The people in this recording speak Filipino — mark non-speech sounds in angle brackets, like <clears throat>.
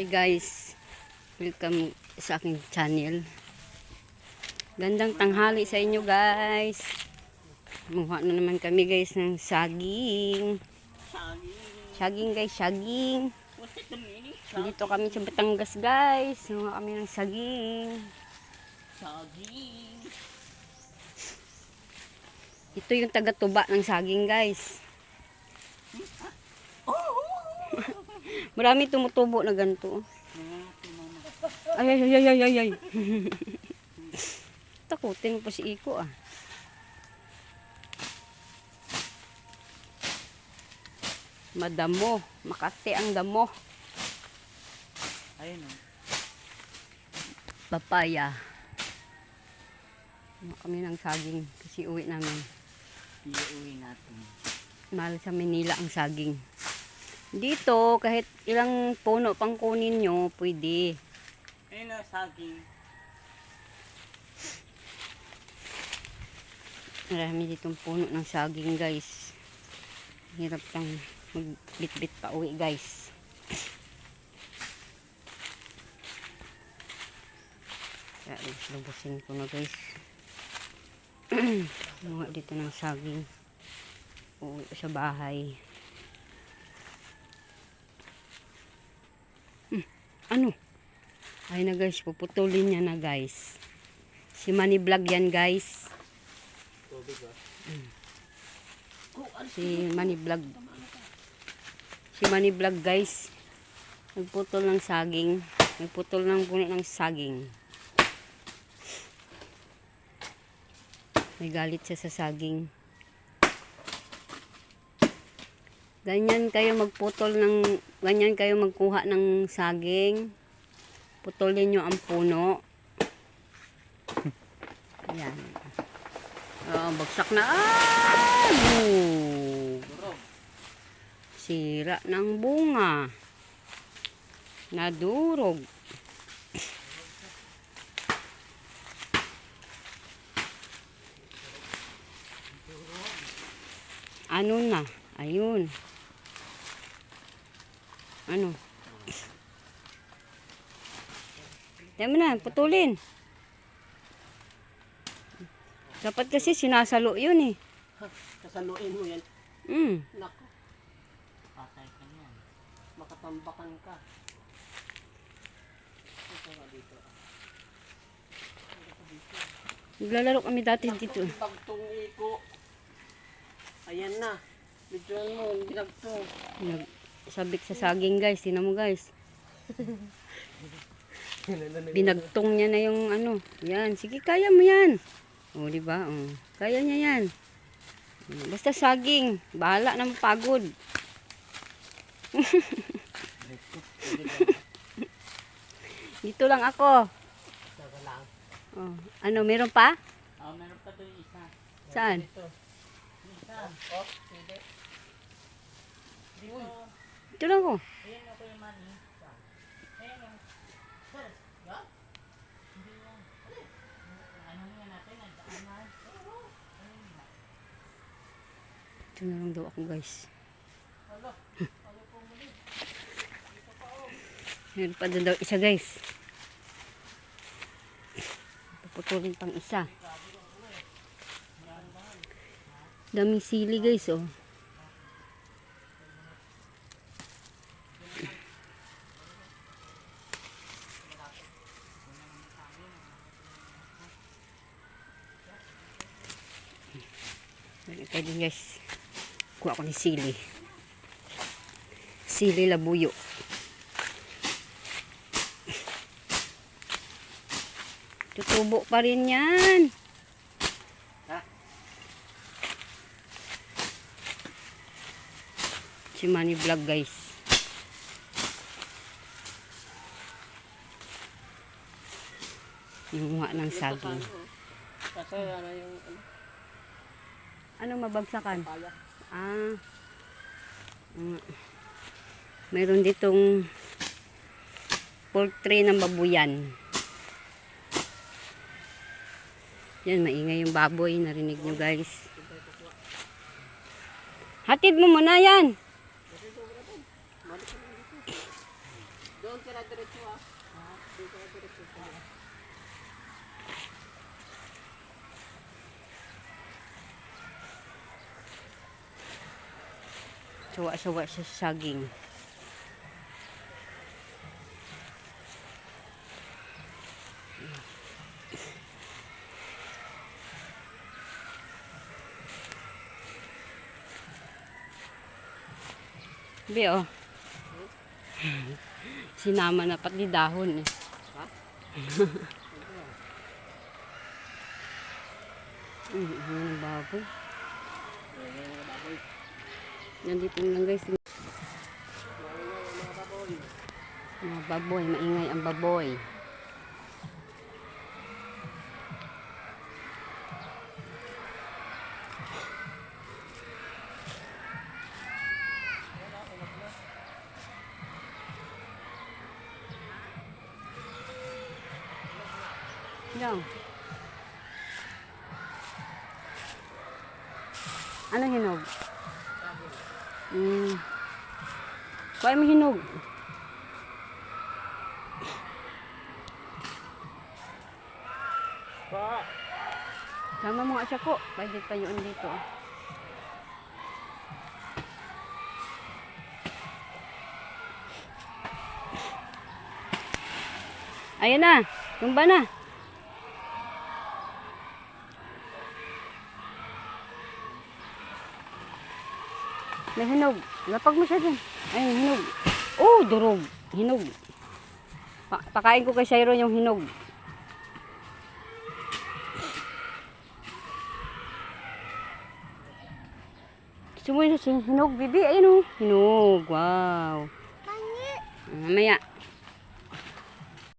Hey guys, welcome sa aking channel. Gandang tanghali sa inyo guys. Muha na naman kami guys ng saging. Saging guys, saging. Dito kami sa Batangas guys. Muha kami ng saging. Saging. Ito yung taga-tuba ng saging guys. <laughs> Marami tumutubo na ganito. Ay, ay, ay, ay, ay, ay. Takutin mo pa si Iko ah. Madamo. Makati ang damo. Ayun o. Papaya. Ano kami ng saging kasi uwi namin. Iuwi natin. Mahal sa Manila ang saging. Dito, kahit ilang puno pang kunin nyo, pwede. Ayun o, saging. Marami ditong puno ng saging, guys. Hirap lang magbit-bit pa uwi, guys. Kaya, lubusin ko na, guys. <clears throat> Mga dito ng saging. Uwi sa bahay. Ano? Ay na, guys. Puputulin niya na, guys. Si Manny Vlog yan, guys. Ba? si Manny Vlog. Si Manny Vlog guys. Nagputol ng saging. Nagputol ng puno ng saging. May galit siya sa saging. Ganyan kayo magputol ng ganyan kayo magkuha ng saging. Putulin nyo ang puno. Ayan. Oh, bagsak na. Ah! Sira ng bunga. Nadurog. Ano na? Ayun. Ano? Tama na, putulin. Dapat kasi sinasalo yun eh. Kasaluin mo yan. Mm. Nako. Patay ka niyan. Makatambakan ka. Ito nga dito. Naglalaro kami dati dito. Bagtong iko. Ayan na. Bidyoan mo, hindi nagtong. Nagsabik sa saging guys. Tinan mo guys. <laughs> Binagtong niya na yung ano. Yan. Sige, kaya mo yan. O, di ba? O, kaya niya yan. Basta saging. Bahala na mapagod. <laughs> Dito lang ako. Oh, ano, meron pa? Ah, meron pa doon isa. Saan? Ito. Isa. Oh, hindi. Dito. Dito lang ako. Ayan ako yung money. Ayan o. Sir, ya? Hindi yan. Ano natin, nagdaan na. Dito na lang daw ako guys. Hala, ano po muli? Meron pa doon daw isa guys. Puputulin pang isa. Daming sili guys oh. Ito din guys. Kuha ko ni sili. Sili labuyo. Tutubo pa rin yan. Ha? Si Manny Vlog guys. Yung mga ng saging. Kasi ano yung ano, Anong mabagsakan? Ah. Mm. Meron ditong poultry ng babuyan. Yan, maingay yung baboy. Narinig nyo guys. Hatid mo muna yan. Doon na diretso ah. Doon ka na diretso. Sawa-sawa sa saging. Be, oh. Sinama na pati dahon eh. <laughs> Ha? Mm, ano ng baboy. Ayan yung mga baboy. Nandito na lang guys. Yung mga baboy. Maingay ang baboy. Yan. Ano hinog? Kuha mo hinog. Pa! Sama mo nga siya ko. Pwede tayuan dito. Ayan na. Tumba na. May hinog. Lapag mo siya dyan. Ayun, hinog. Oh, durog. Hinog. Pa pakain ko kay Shairo yung hinog. Gusto mo yung hinog, bibi? Ayun o. Hinog. Wow. Mamaya.